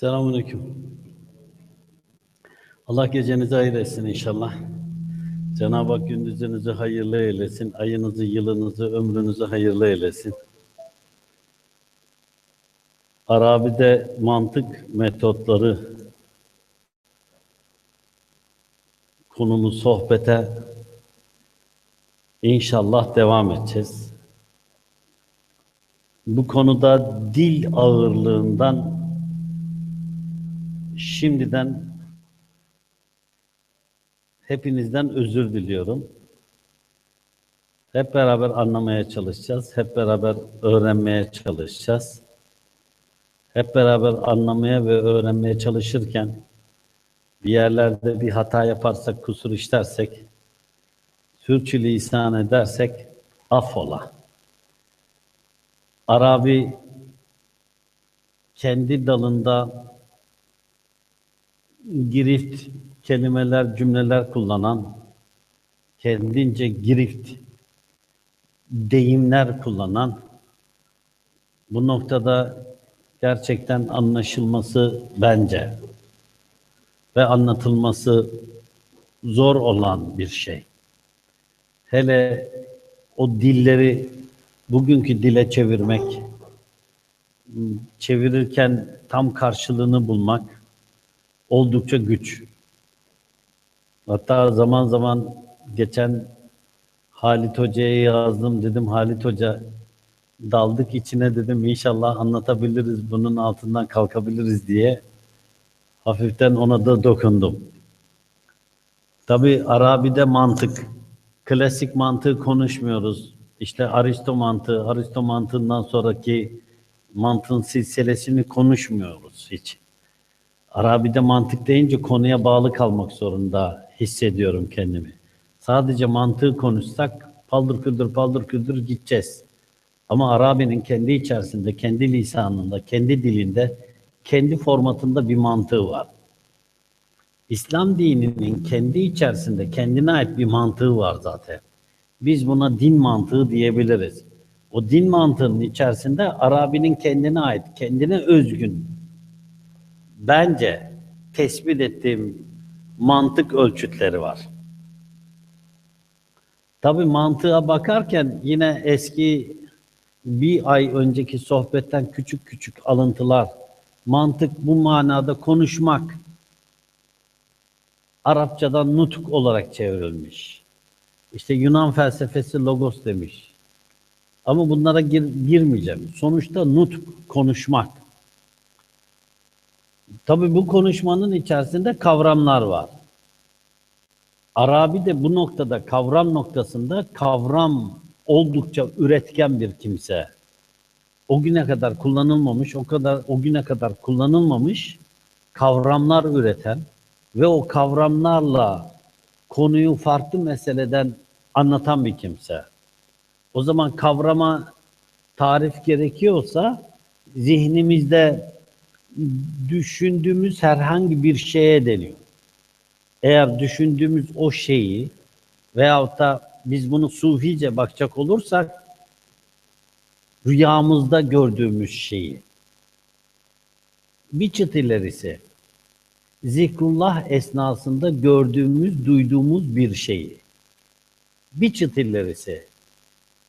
Selamünaleyküm. Allah gecenizi hayır etsin inşallah. Cenab-ı Hak gündüzünüzü hayırlı eylesin. Ayınızı, yılınızı, ömrünüzü hayırlı eylesin. Arabi'de mantık metotları konulu sohbete inşallah devam edeceğiz. Bu konuda dil ağırlığından şimdiden hepinizden özür diliyorum. Hep beraber anlamaya çalışacağız. Hep beraber öğrenmeye çalışacağız. Hep beraber anlamaya ve öğrenmeye çalışırken bir yerlerde bir hata yaparsak, kusur işlersek, sürçülisan edersek affola. Arabi kendi dalında girift kelimeler, cümleler kullanan, kendince girift deyimler kullanan, bu noktada gerçekten anlaşılması bence ve anlatılması zor olan bir şey. Hele o dilleri bugünkü dile çevirmek, çevirirken tam karşılığını bulmak oldukça güç. Hatta zaman zaman geçen Halit Hoca'ya yazdım dedim Halit Hoca daldık içine dedim inşallah anlatabiliriz bunun altından kalkabiliriz diye hafiften ona da dokundum. Tabi Arabi'de mantık, klasik mantığı konuşmuyoruz. İşte Aristo mantığı, Aristo mantığından sonraki mantığın silsilesini konuşmuyoruz hiç. Arabi'de mantık deyince konuya bağlı kalmak zorunda hissediyorum kendimi. Sadece mantığı konuşsak paldır küldür paldır küldür gideceğiz. Ama Arabi'nin kendi içerisinde, kendi lisanında, kendi dilinde, kendi formatında bir mantığı var. İslam dininin kendi içerisinde kendine ait bir mantığı var zaten. Biz buna din mantığı diyebiliriz. O din mantığının içerisinde Arabi'nin kendine ait, kendine özgün bence tespit ettiğim mantık ölçütleri var. Tabi mantığa bakarken yine eski bir ay önceki sohbetten küçük küçük alıntılar. Mantık bu manada konuşmak. Arapçadan nutuk olarak çevrilmiş. İşte Yunan felsefesi logos demiş. Ama bunlara gir, girmeyeceğim. Sonuçta nutuk, konuşmak. Tabi bu konuşmanın içerisinde kavramlar var. Arabi de bu noktada kavram noktasında kavram oldukça üretken bir kimse. O güne kadar kullanılmamış, o kadar o güne kadar kullanılmamış kavramlar üreten ve o kavramlarla konuyu farklı meseleden anlatan bir kimse. O zaman kavrama tarif gerekiyorsa zihnimizde düşündüğümüz herhangi bir şeye deniyor. Eğer düşündüğümüz o şeyi veyahut da biz bunu sufice bakacak olursak rüyamızda gördüğümüz şeyi bir çıt ilerisi zikrullah esnasında gördüğümüz, duyduğumuz bir şeyi bir çıt ilerisi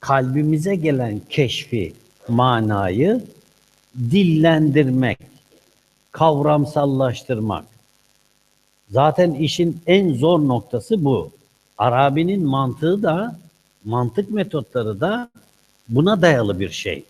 kalbimize gelen keşfi, manayı dillendirmek, kavramsallaştırmak. Zaten işin en zor noktası bu. Arabi'nin mantığı da, mantık metotları da buna dayalı bir şey.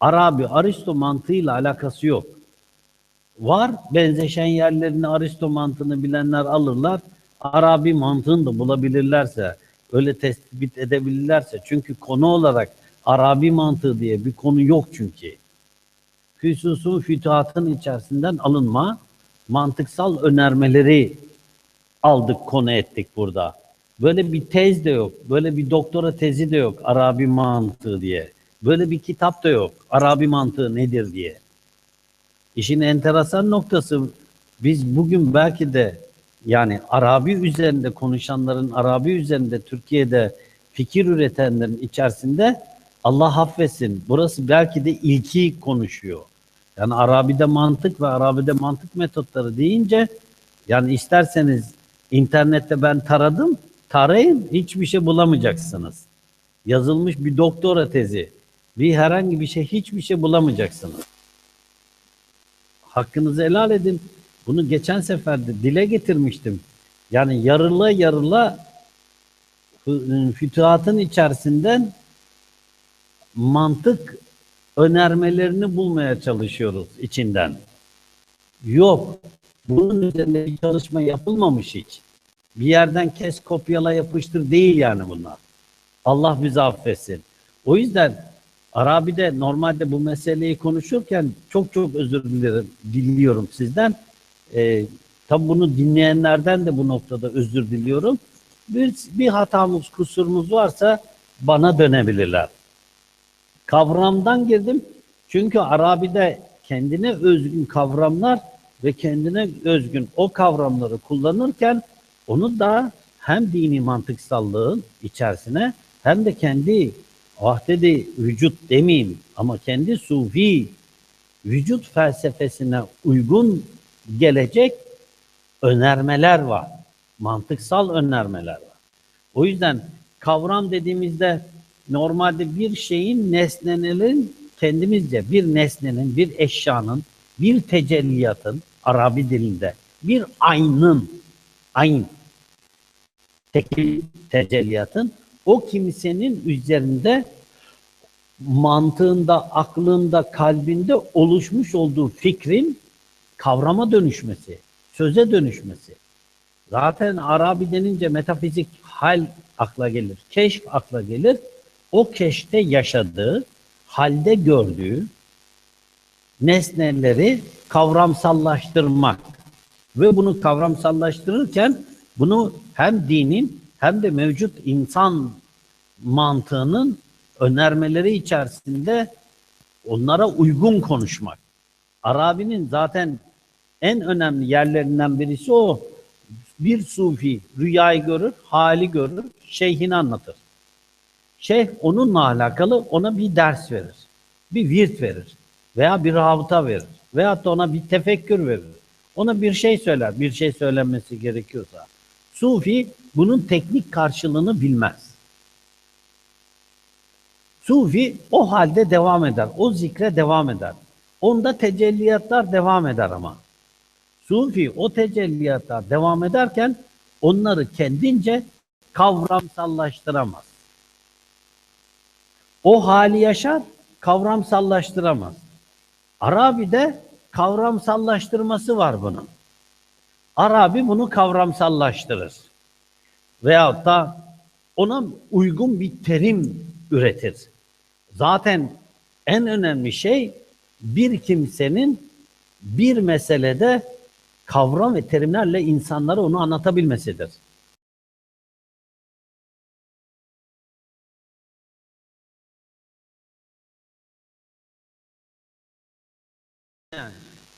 Arabi, Aristo mantığıyla alakası yok. Var, benzeşen yerlerini Aristo mantığını bilenler alırlar. Arabi mantığını da bulabilirlerse, öyle tespit edebilirlerse. Çünkü konu olarak Arabi mantığı diye bir konu yok çünkü. Füsusun fütuhatın içerisinden alınma, mantıksal önermeleri aldık, konu ettik burada. Böyle bir tez de yok, böyle bir doktora tezi de yok Arabi mantığı diye. Böyle bir kitap da yok Arabi mantığı nedir diye. İşin enteresan noktası biz bugün belki de yani Arabi üzerinde konuşanların, Arabi üzerinde Türkiye'de fikir üretenlerin içerisinde Allah affetsin burası belki de ilki konuşuyor. Yani Arabi'de mantık ve Arabi'de mantık metotları deyince yani isterseniz internette ben taradım, tarayın hiçbir şey bulamayacaksınız. Yazılmış bir doktora tezi, bir herhangi bir şey hiçbir şey bulamayacaksınız. Hakkınızı helal edin. Bunu geçen sefer de dile getirmiştim. Yani yarıla yarıla fütuhatın içerisinden mantık önermelerini bulmaya çalışıyoruz içinden. Yok. Bunun üzerine bir çalışma yapılmamış hiç. Bir yerden kes kopyala yapıştır değil yani bunlar. Allah bizi affetsin. O yüzden Arabi'de normalde bu meseleyi konuşurken çok çok özür dilerim, diliyorum sizden. Ee, tabi bunu dinleyenlerden de bu noktada özür diliyorum. Bir, bir hatamız, kusurumuz varsa bana dönebilirler. Kavramdan girdim. Çünkü Arabi'de kendine özgün kavramlar ve kendine özgün o kavramları kullanırken onu da hem dini mantıksallığın içerisine hem de kendi vahdedi vücut demeyeyim ama kendi sufi vücut felsefesine uygun gelecek önermeler var. Mantıksal önermeler var. O yüzden kavram dediğimizde normalde bir şeyin nesnelerin kendimizce bir nesnenin, bir eşyanın, bir tecelliyatın Arabi dilinde bir aynın, ayn tekil tecelliyatın o kimsenin üzerinde mantığında, aklında, kalbinde oluşmuş olduğu fikrin kavrama dönüşmesi, söze dönüşmesi. Zaten Arabi denince metafizik hal akla gelir, keşf akla gelir. O keşte yaşadığı, halde gördüğü nesneleri kavramsallaştırmak ve bunu kavramsallaştırırken bunu hem dinin hem de mevcut insan mantığının önermeleri içerisinde onlara uygun konuşmak. Arabi'nin zaten en önemli yerlerinden birisi o. Bir sufi rüyayı görür, hali görür, şeyhini anlatır. Şeyh onunla alakalı ona bir ders verir. Bir virt verir. Veya bir rabıta verir. Veyahut da ona bir tefekkür verir. Ona bir şey söyler. Bir şey söylenmesi gerekiyorsa. Sufi bunun teknik karşılığını bilmez. Sufi o halde devam eder. O zikre devam eder. Onda tecelliyatlar devam eder ama. Sufi o tecelliyatlar devam ederken onları kendince kavramsallaştıramaz. O hali yaşar, kavramsallaştıramaz. Arabi'de kavramsallaştırması var bunun. Arabi bunu kavramsallaştırır. Veyahut da ona uygun bir terim üretir. Zaten en önemli şey bir kimsenin bir meselede kavram ve terimlerle insanlara onu anlatabilmesidir.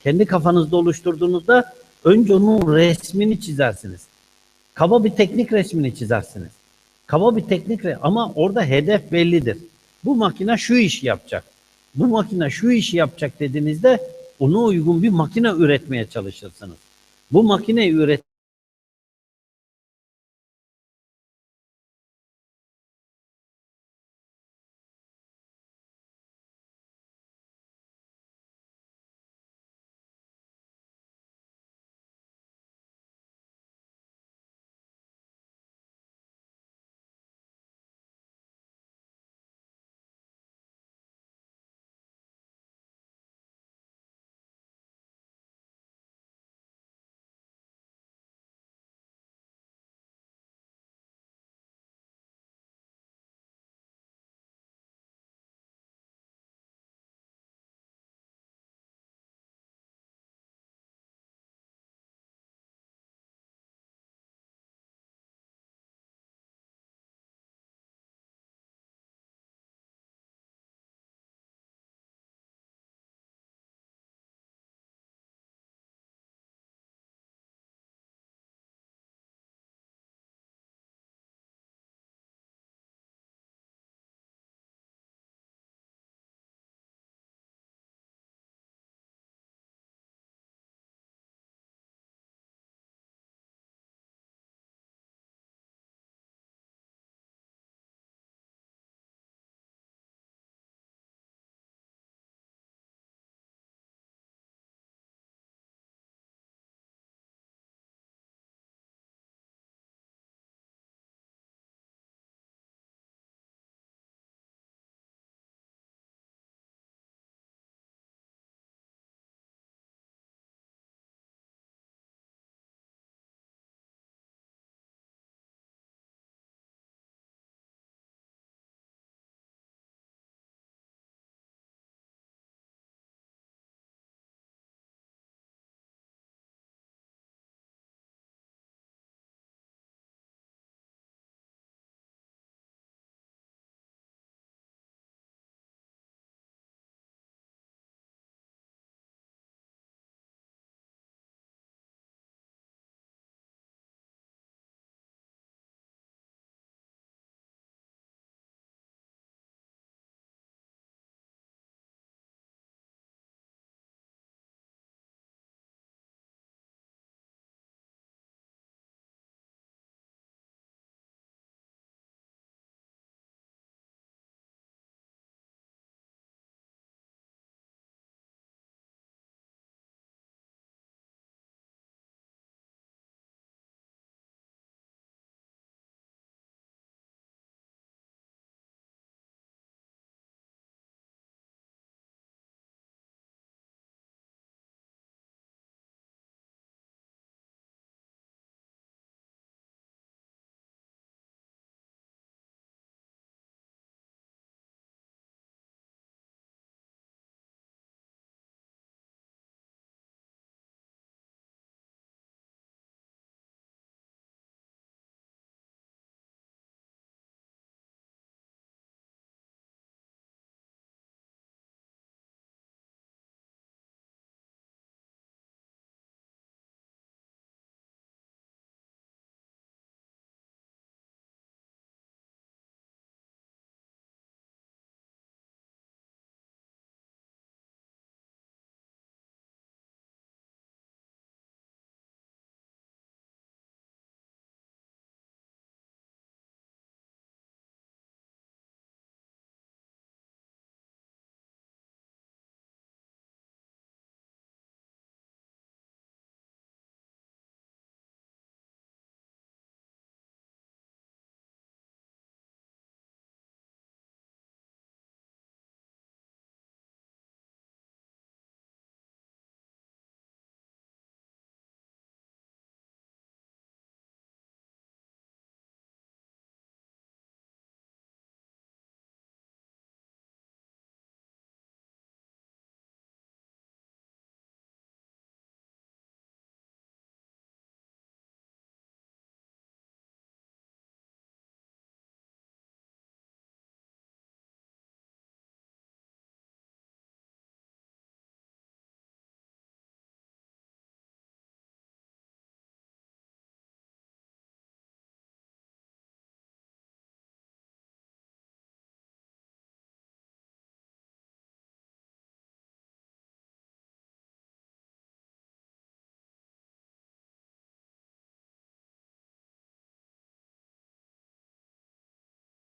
Kendi kafanızda oluşturduğunuzda önce onun resmini çizersiniz. Kaba bir teknik resmini çizersiniz. Kaba bir teknik ama orada hedef bellidir. Bu makine şu işi yapacak. Bu makine şu işi yapacak dediğinizde ona uygun bir makine üretmeye çalışırsınız. Bu makineyi üret